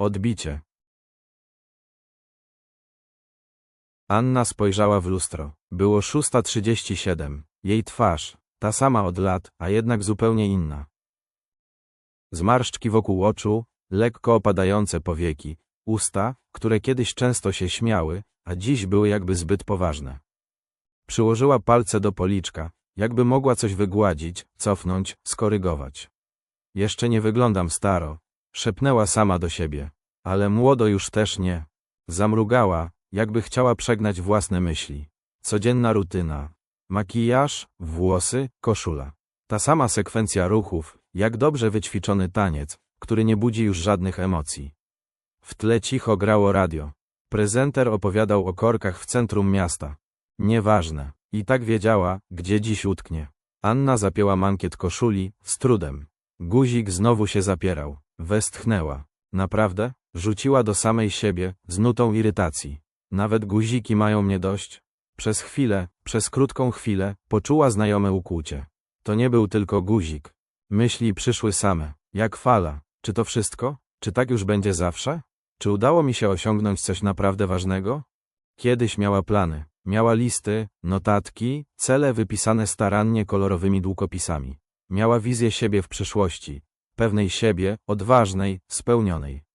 Odbicie. Anna spojrzała w lustro. Było 6.37. Jej twarz, ta sama od lat, a jednak zupełnie inna. Zmarszczki wokół oczu, lekko opadające powieki, usta, które kiedyś często się śmiały, a dziś były jakby zbyt poważne. Przyłożyła palce do policzka, jakby mogła coś wygładzić, cofnąć, skorygować. Jeszcze nie wyglądam staro, szepnęła sama do siebie, ale młodo już też nie. Zamrugała, jakby chciała przegnać własne myśli. Codzienna rutyna. Makijaż, włosy, koszula. Ta sama sekwencja ruchów, jak dobrze wyćwiczony taniec, który nie budzi już żadnych emocji. W tle cicho grało radio. Prezenter opowiadał o korkach w centrum miasta. Nieważne. I tak wiedziała, gdzie dziś utknie. Anna zapięła mankiet koszuli, z trudem. Guzik znowu się zapierał. Westchnęła. Naprawdę? Rzuciła do samej siebie, z nutą irytacji. Nawet guziki mają mnie dość. Przez chwilę, przez krótką chwilę, poczuła znajome ukłucie. To nie był tylko guzik. Myśli przyszły same, jak fala. Czy to wszystko? Czy tak już będzie zawsze? Czy udało mi się osiągnąć coś naprawdę ważnego? Kiedyś miała plany, miała listy, notatki, cele wypisane starannie kolorowymi długopisami. Miała wizję siebie w przyszłości, pewnej siebie, odważnej, spełnionej.